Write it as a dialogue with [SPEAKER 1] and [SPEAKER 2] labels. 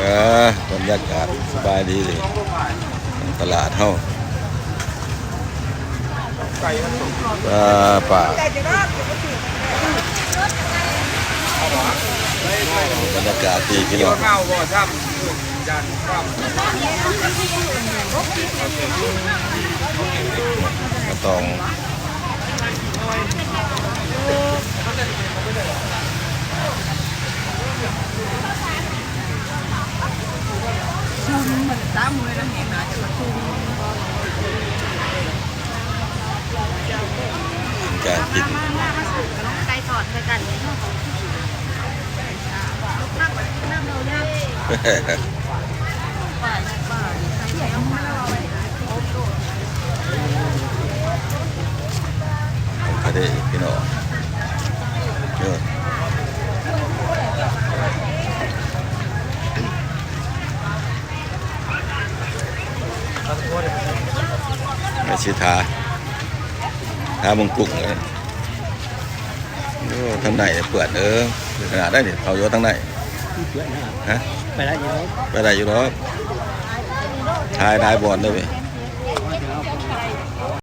[SPEAKER 1] เออบรรยากาศสบายดีเลยตลาดเฮาปลาป่าบรรยากาศดีพี่น้อง
[SPEAKER 2] ข้าวบ่ทำยันข้าว
[SPEAKER 1] กระตอง
[SPEAKER 3] มเหมือนจ้ามือแล้วเห็นนะจะมาชุม
[SPEAKER 1] การกิน
[SPEAKER 3] มามามาสุกกับน้องไก่ทอดด้วยกันเนี่น้ำน้ำเราเนี่ยป่าป่าใส่ใส่เอามาเราไว้
[SPEAKER 1] ก็ได้พี่น้องเยอะ ไม่ชิทาทามงกุกเลยโอ้ทางไหนเปิดเออขนาดได้เนี่ยเขาอยู่ทางไหนฮะ
[SPEAKER 2] ไปแล้วอยู่
[SPEAKER 1] ไปได้อยู่หรอกทายได้บอลได้ไหม